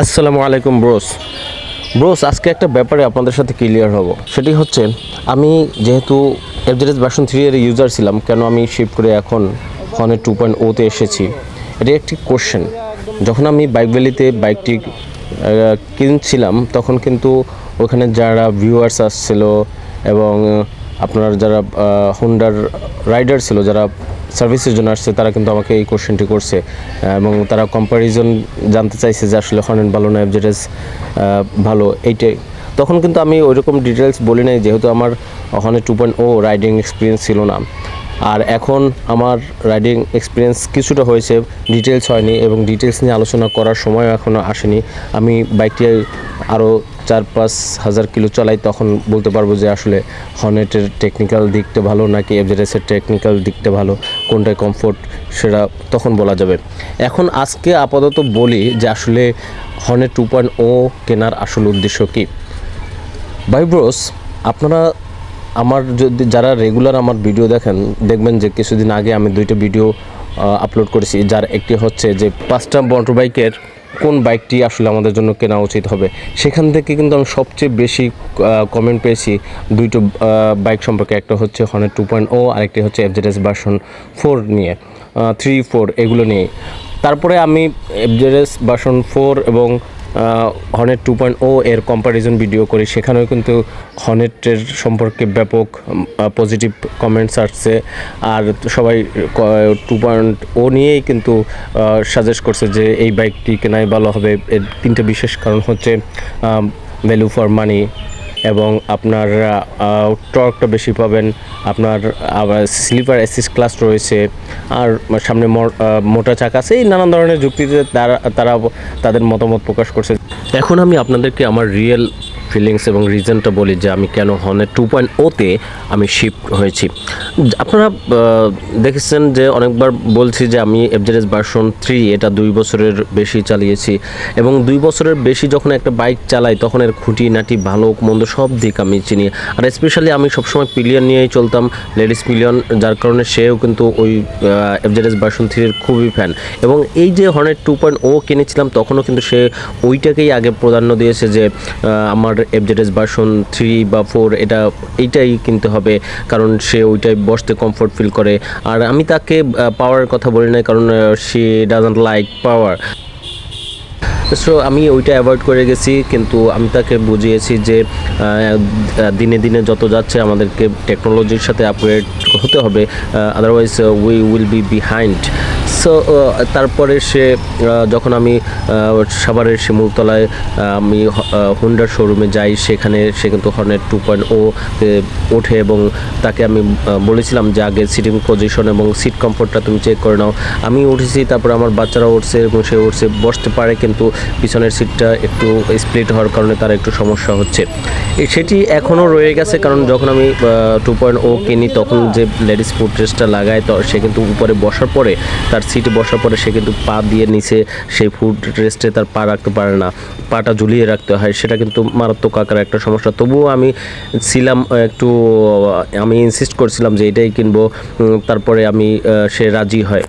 আসসালামু আলাইকুম bros bros আজকে একটা ব্যাপারে আপনাদের সাথে ক্লিয়ার হব। সেটি হচ্ছে, আমি যেহেতু এফজেডএস ভার্সন থ্রি এর ইউজার ছিলাম, কেন আমি শিফট করে এখন ফোনে টু পয়েন্ট ওতে এসেছি? এটা একটি কোশ্চেন যখন আমি বাইক ভ্যালিতে বাইকটি কিনছিলাম, তখন কিন্তু ওখানে যারা ভিউয়ার্স আসছিল এবং আপনার যারা হুন্ডার রাইডার ছিল, যারা সার্ভিসের জন্য আসছে, তারা কিন্তু আমাকে এই কোশ্চেনটি করছে। এবং তারা কম্প্যারিজন জানতে চাইছে যে আসলে হর্নেট ভালো না এফজেডএস ভালো, এইটাই। তখন কিন্তু আমি ওইরকম ডিটেলস বলি নাই, যেহেতু আমার ওখানে two point o riding experience ছিল না। আর এখন আমার রাইডিং এক্সপিরিয়েন্স কিছুটা হয়েছে ডিটেলস হয়নি এবং ডিটেলস নিয়ে আলোচনা করার সময় এখনও আসেনি। আমি বাইকটি আরও চার পাঁচ হাজার কিলো চলাই, তখন বলতে পারব যে আসলে হর্নেটের টেকনিক্যাল দিকটা ভালো নাকি এফজেডএসের টেকনিক্যাল দিকটা ভালো? কোনটায় কমফোর্ট সেটা তখন বলা যাবে। এখন আজকে আপাতত বলি যে আসলে হর্নেট টু পয়েন্ট ও কেনার আসল উদ্দেশ্য কী? ভাইব্রোস আপনারা আমার যদি যারা রেগুলার আমার ভিডিও দেখেন, দেখবেন যে কিছুদিন আগে আমি দুইটা ভিডিও আপলোড করেছি, যার একটি হচ্ছে যে পাঁচটা মোটর বাইকের কোন বাইকটি আসলে আমাদের জন্য কেনা উচিত হবে? সেখান থেকে কিন্তু আমি সবচেয়ে বেশি কমেন্ট পেয়েছি দুইটো বাইক সম্পর্কে। একটা হচ্ছে হর্নেট টু পয়েন্ট ও আরেকটি হচ্ছে এফজেডএস ভার্সন ফোর নিয়ে থ্রি ফোর এগুলো নিয়ে তারপরে আমি এফজেডএস ভার্সন ফোর এবং হর্নেট টু পয়েন্ট ও এর কম্প্যারিজন ভিডিও করি। সেখানেও কিন্তু হনেটের সম্পর্কে ব্যাপক পজিটিভ কমেন্টস আসছে। আর সবাই টু পয়েন্ট ও নিয়েই কিন্তু সাজেস্ট করছে যে এই বাইকটি কেনাই ভালো হবে। এর তিনটে বিশেষ কারণ হচ্ছে ভ্যালু ফর মানি এবং আপনার টর্কটা বেশি পাবেন। আপনার, আবার স্লিপার অ্যাসিস ক্লাস রয়েছে। আর সামনে মোটা চাকা আছে। এই নানান ধরনের যুক্তিতে তারা তারা তাদের মতামত প্রকাশ করছে। এখন আমি আপনাদেরকে আমার রিয়েল ফিলিংস এবং রিজনটা বলি যে আমি কেন হর্নেট টু পয়েন্ট ওতে আমি শিফট হয়েছি। আপনারা দেখেছেন যে অনেকবার বলছি যে আমি এফজেডএস ভার্সন থ্রি এটা দুই বছরের বেশি চালিয়েছি এবং দুই বছরের বেশি যখন একটা বাইক চালাই তখন এর খুঁটি নাটি ভালো মন্দ সব দিক আমি চিনি। আর স্পেশালি আমি সবসময় পিলিয়ন নিয়েই চলতাম লেডিস পিলিয়ন যার কারণে সেও কিন্তু ওই এফজেডএস ভার্সন থ্রির খুবই ফ্যান এবং এই যে হর্নেট টু পয়েন্ট ও কিনেছিলাম তখনও কিন্তু সে ওইটাকেই আগে প্রাধান্য দিয়েছে যে আমার এফজেডএস ভার্সন থ্রি বা ফোর এটা, এইটাই কিনতে হবে। কারণ সে ওইটাই বসতে কমফোর্ট ফিল করে। আর আমি তাকে পাওয়ার কথা বলি না কারণ সে ডাজন্ট লাইক পাওয়ার সো আমি ওইটা অ্যাভয়েড করে গেছি, কিন্তু আমি তাকে বুঝিয়েছি যে দিনে দিনে যত যাচ্ছে আমাদেরকে টেকনোলজির সাথে আপগ্রেড হতে হবে। Otherwise we will be behind so তারপরে সে যখন আমি আহ, সাভারের শিমুলতলায় আমি হুন্ডার শোরুমে যাই সেখানে সে কিন্তু হর্নেট টু পয়েন্ট ও ওঠে এবং তাকে আমি বলেছিলাম যে আগে সিটিং পজিশন এবং সিট কমফোর্টটা তুমি চেক করে নাও। আমি উঠেছি তারপর আমার বাচ্চারা উঠছে এবং সে উঠছে বসতে পারে কিন্তু পিছনের সিটটা একটু স্প্লিট হওয়ার কারণে তার একটু সমস্যা হচ্ছে। সেটি এখনও রয়ে গেছে কারণ যখন আমি টু পয়েন্ট ও কিনি তখন যে লেডিস ফুড রেস্টটা লাগায় তো সে কিন্তু উপরে বসার পরে তার সিটে বসার পরে সে কিন্তু পা দিয়ে নিচে সেই ফুড রেস্টে তার পা রাখতে পারে না। পাটা ঝুলিয়ে রাখতে হয়, সেটা কিন্তু মারাত্মক আকার একটা সমস্যা। তবুও আমি ছিলাম একটু আমি ইনসিস্ট করছিলাম যে এটাই কিনবো তারপরে আমি সে রাজি হয়।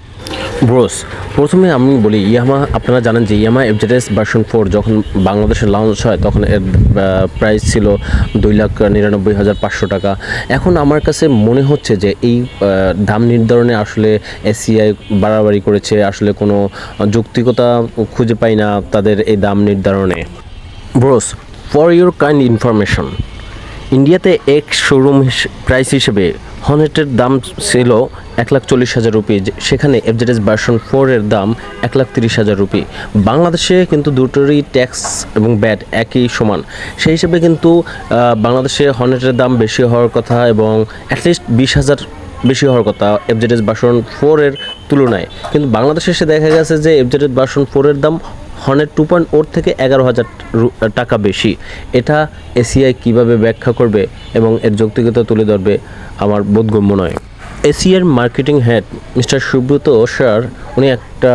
ব্রোস প্রথমে আমি বলি, ইয়ামা, আপনারা জানেন যে ইয়ামা এফজেডএস ভার্সন ফোর যখন বাংলাদেশে লঞ্চ হয়, তখন এর প্রাইস ছিল দুই লাখ নিরানব্বই হাজার পাঁচশো টাকা। এখন আমার কাছে মনে হচ্ছে যে এই দাম নির্ধারণে আসলে এসিআই বাড়াবাড়ি করেছে, আসলে কোনো যৌক্তিকতা খুঁজে পাই না তাদের এই দাম নির্ধারণে। Bros for your kind information ইন্ডিয়াতে এক শোরুম প্রাইস হিসেবে হর্নেটের দাম ছিল এক লাখ চল্লিশ হাজার রুপি সেখানে এফজেডএস ভার্সন ফোরের দাম এক লাখ তিরিশ হাজার রুপি। বাংলাদেশে কিন্তু দুটোরই ট্যাক্স এবং ব্যাট একই সমান। সেই হিসেবে কিন্তু বাংলাদেশে হর্নেটের দাম বেশি হওয়ার কথা এবং অ্যাটলিস্ট বিশ হাজার বেশি হওয়ার কথা এফজেডএস ভার্সন ফোরের তুলনায়। কিন্তু বাংলাদেশে এসে দেখা গেছে যে এফজেডএস ভার্সন ফোরের দাম হর্নেট টু পয়েন্ট ওর থেকে এগারো হাজার টাকা বেশি। এটা এসিআই কীভাবে ব্যাখ্যা করবে এবং এর যৌক্তিকতা তুলে ধরবে আমার বোধগম্য নয়। ACR marketing head mister Subrata sir, উনি একটা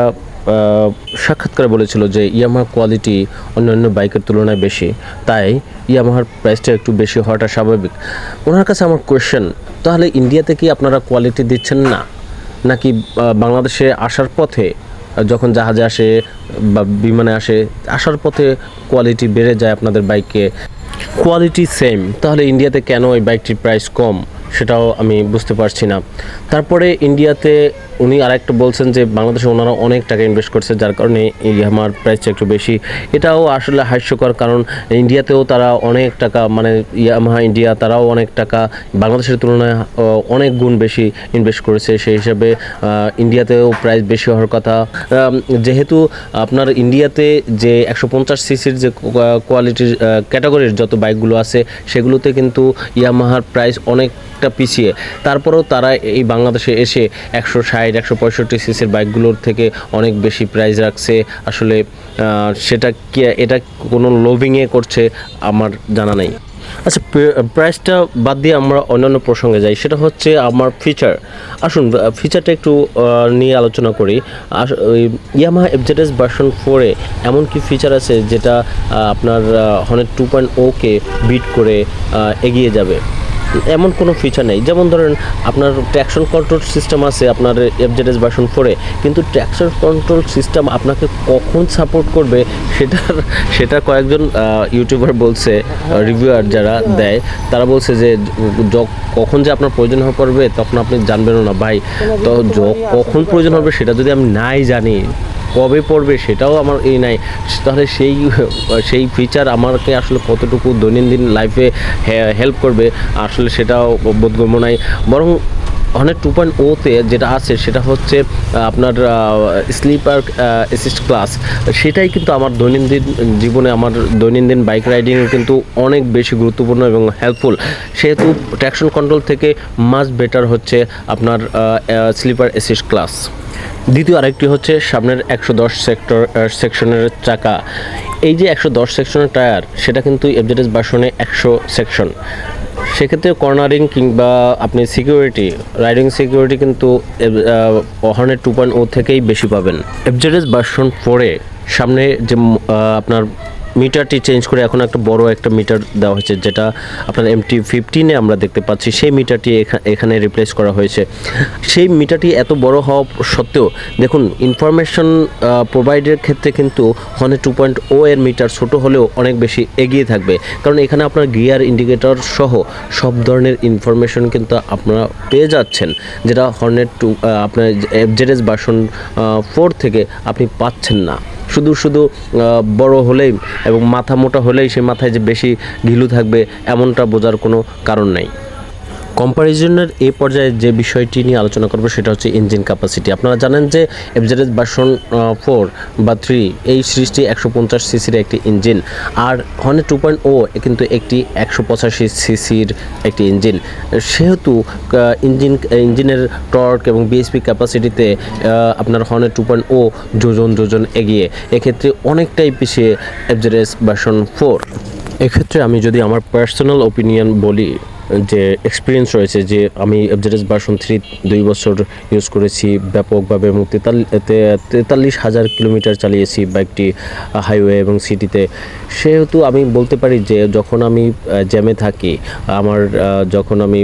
সাক্ষাৎকারে বলেছিল যে ইয়ামাহা কোয়ালিটি অন্যান্য বাইকের তুলনায় বেশি। তাই ইয়ামাহার প্রাইসটা একটু বেশি হওয়াটা স্বাভাবিক। ওনার কাছে আমার কোয়েশ্চেন তাহলে ইন্ডিয়াতে কি আপনারা কোয়ালিটি দিচ্ছেন না? নাকি বাংলাদেশে আসার পথে যখন জাহাজে আসে বা বিমানে আসে, আসার পথে কোয়ালিটি বেড়ে যায় আপনাদের বাইকে কোয়ালিটি সেম তাহলে ইন্ডিয়াতে কেন ওই বাইকটির প্রাইস কম? সেটাও আমি বুঝতে পারছি না। তারপরে ইন্ডিয়াতে উনি আরেকটা বলছেন যে, বাংলাদেশে ওনারা অনেক টাকা ইনভেস্ট করছে, যার কারণে ইয়ামার প্রাইসটা একটু বেশি। এটাও আসলে হাস্যকর, কারণ ইন্ডিয়াতেও তারা অনেক টাকা মানে ইয়ামাহা ইন্ডিয়া তারাও অনেক টাকা, বাংলাদেশের তুলনায় অনেক গুণ বেশি ইনভেস্ট করেছে। সেই হিসাবে ইন্ডিয়াতেও প্রাইস বেশি হওয়ার কথা। যেহেতু আপনার ইন্ডিয়াতে যে একশো পঞ্চাশ সিসির যে কোয়ালিটির ক্যাটাগরির যত বাইকগুলো আছে, সেগুলোতে কিন্তু ইয়ামাহার প্রাইস অনেকটা পিছিয়ে। তারপরেও তারা এই বাংলাদেশে এসে একশো ষাট, একশো পঁয়ষট্টি সিসির বাইকগুলোর থেকে অনেক বেশি প্রাইস রাখছে। আসলে সেটা কি, এটা কোনো লোভিংয়ে করছে আমার জানা নেই। আচ্ছা প্রাইসটা বাদ দিয়ে আমরা অন্যান্য প্রসঙ্গে যাই। সেটা হচ্ছে আমার ফিচার আসুন ফিচারটা একটু নিয়ে আলোচনা করি। ইয়ামাহা এফজেডএস ভার্সন ফোরে এমন কি ফিচার আছে যেটা আপনার হনের টু পয়েন্ট ওকে বিট করে এগিয়ে যাবে? এমন কোনো ফিচার নেই। যেমন ধরেন, আপনার ট্র্যাকশন কন্ট্রোল সিস্টেম আছে, আপনার এফজেডএস ভার্সন ফোরে কিন্তু ট্র্যাকশন কন্ট্রোল সিস্টেম আপনাকে কখন সাপোর্ট করবে সেটার, সেটা কয়েকজন ইউটিউবার বলছে রিভিউয়ার যারা দেয়, তারা বলছে যে কখন যে আপনার প্রয়োজন হয়ে পড়বে তখন আপনি জানবেনও না। ভাই, তো কখন প্রয়োজন হবে সেটা যদি আমি নাই জানি কবে পড়বে সেটাও আমার এই নাই। তাহলে সেই সেই ফিচার আমাকে আসলে কতটুকু দৈনন্দিন লাইফে হেল্প করবে, আসলে সেটাও বোধগম্য নাই। বরং অনেক টু পয়েন্ট ওতে যেটা আছে, সেটা হচ্ছে আপনার স্লিপার অ্যাসিস্ট ক্লাস সেটাই কিন্তু আমার দৈনন্দিন জীবনে আমার দৈনন্দিন বাইক রাইডিং কিন্তু অনেক বেশি গুরুত্বপূর্ণ এবং হেল্পফুল সেহেতু ট্র্যাকশন কন্ট্রোল থেকে মাস বেটার হচ্ছে আপনার স্লিপার অ্যাসিস্ট ক্লাস দ্বিতীয় আরেকটি হচ্ছে সামনের একশো দশ সেক্টর সেকশনের চাকা। এই যে একশো দশ সেকশনের টায়ার, সেটা কিন্তু এফজেডএস বাসনে একশো সেকশন। সেক্ষেত্রে কর্নারিং কিংবা আপনি সিকিউরিটি, রাইডিং সিকিউরিটি কিন্তু হর্নের টু পয়েন্ট ও থেকেই বেশি পাবেন। এফজেডএস বাসন ফোরে, সামনে যে আপনার মিটারটি চেঞ্জ করে এখন একটা বড় একটা মিটার দেওয়া হয়েছে, যেটা আপনার এমটি ফিফটিনে আমরা দেখতে পাচ্ছি। সেই মিটারটি এখা- এখানে রিপ্লেস করা হয়েছে। সেই মিটারটি এত বড় হওয়া সত্ত্বেও, দেখুন ইনফরমেশন প্রোভাইডের ক্ষেত্রে কিন্তু হনে টু পয়েন্ট ও এর মিটার ছোট হলেও অনেক বেশি এগিয়ে থাকবে। কারণ এখানে আপনার গিয়ার ইন্ডিকেটর সহ সব ধরনের ইনফরমেশন কিন্তু আপনারা পেয়ে যাচ্ছেন, যেটা হর্নেট টু আপনার এফজেডএস বাসন ফোর থেকে আপনি পাচ্ছেন না। শুধু শুধু বড় হলেই এবং মাথা মোটা হলেই সে মাথায় যে বেশি ঢিলু থাকবে, এমনটা বোঝার কোনো কারণ নেই। কম্প্যারিজনের এই পর্যায়ে যে বিষয়টি নিয়ে আলোচনা করব সেটা হচ্ছে ইঞ্জিন ক্যাপাসিটি আপনারা জানেন যে এফজেডএস ভার্সন ফোর বা থ্রি এই সিরিজটি একশো পঞ্চাশ সিসির একটি ইঞ্জিন আর হনে টু পয়েন্ট ও কিন্তু একটি একশো পঁচাশি সিসির একটি ইঞ্জিন সেহেতু ইঞ্জিন ইঞ্জিনের টর্ক এবং বিএসপি ক্যাপাসিটিতে আপনার হনে টু পয়েন্ট ও যোজন যোজন এগিয়ে। এক্ষেত্রে অনেকটাই পিছিয়ে এফজেডএস ভার্সন ফোর এক্ষেত্রে আমি যদি আমার পার্সোনাল ওপিনিয়ন বলি যে এক্সপিরিয়েন্স রয়েছে যে আমি এফজেডএস ভার্সন থ্রি দুই বছর ইউজ করেছি ব্যাপকভাবে এবং তেতাল্লিশ হাজার কিলোমিটার চালিয়েছি বাইকটি হাইওয়ে এবং সিটিতে সেহেতু আমি বলতে পারি যে যখন আমি জ্যামে থাকি, আমার যখন আমি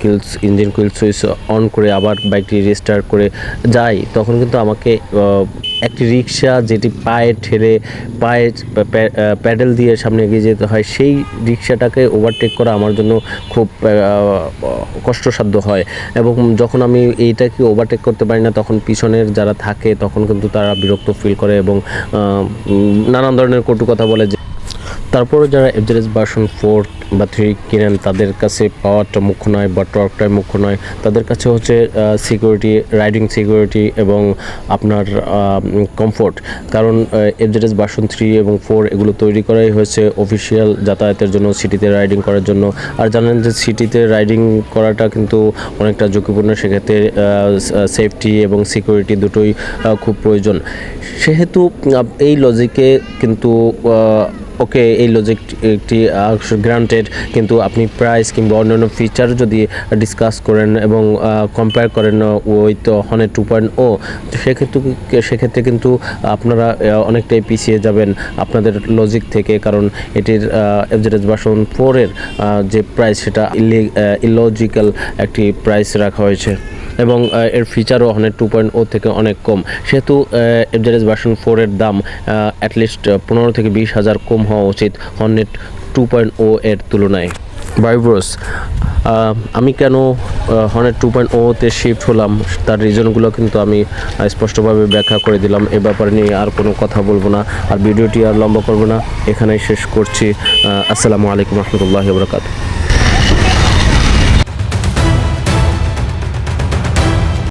kills engine kill switch on করে আবার বাইকটি রিস্টার্ট করে যাই, তখন কিন্তু আমাকে একটি রিক্সা যেটি পায়ে ঠেলে, পায়ে প্যা- প্যাডেল দিয়ে সামনে এগিয়ে যেতে হয়, সেই রিক্সাটাকে ওভারটেক করা আমার জন্য খুব কষ্টসাধ্য হয়। এবং যখন আমি এইটাকে ওভারটেক করতে পারি না, তখন পিছনের যারা থাকে, তখন কিন্তু তারা বিরক্ত ফিল করে এবং নানান ধরনের কটু কথা বলে তারপরে যারা এফজেডএস ভার্সন ফোর বা থ্রি কিনেন, তাদের কাছে পাওয়ারটা মুখ্য নয় বা টর্কটাই মুখ্য নয়। তাদের কাছে হচ্ছে সিকিউরিটি রাইডিং সিকিউরিটি এবং আপনার কমফোর্ট কারণ এফজেডএস ভার্সন থ্রি এবং ফোর এগুলো তৈরি করাই হয়েছে অফিসিয়াল যাতায়াতের জন্য সিটিতে রাইডিং করার জন্য। আর জানেন যে সিটিতে রাইডিং করাটা কিন্তু অনেকটা ঝুঁকিপূর্ণ, সেক্ষেত্রে সেফটি এবং সিকিউরিটি দুটোই খুব প্রয়োজন। সেহেতু এই লজিকে কিন্তু ওকে এই লজিক একটি গ্রান্টেড কিন্তু আপনি প্রাইস কিংবা অন্যান্য ফিচার যদি ডিসকাস করেন এবং কম্পেয়ার করেন উইথ হনে টু পয়েন্ট ও সেক্ষেত্রে সেক্ষেত্রে কিন্তু আপনারা অনেকটাই পিছিয়ে যাবেন আপনাদের লজিক থেকে, কারণ এটির এফজেডএস ভার্সন ফোরের যে প্রাইস সেটা ইলজিক্যাল একটি প্রাইস রাখা হয়েছে। এবং এর ফিচারও হর্নেট টু পয়েন্ট ও থেকে অনেক কম। সেহেতু এফজেডএস ভার্সন ফোরের দাম অ্যাটলিস্ট পনেরো থেকে বিশ হাজার কম হওয়া উচিত হর্নেট টু পয়েন্ট ও এর তুলনায়। বাইব্রোস আমি কেন হর্নেট টু পয়েন্ট ওতে শিফট হলাম তার রিজনগুলো কিন্তু আমি স্পষ্টভাবে ব্যাখ্যা করে দিলাম। এ ব্যাপারে নিয়ে আর কোনো কথা বলব না আর ভিডিওটি আর লম্বা করব না। এখানেই শেষ করছি। আসসালামু আলাইকুম রহমতুল্লাহ বরকাত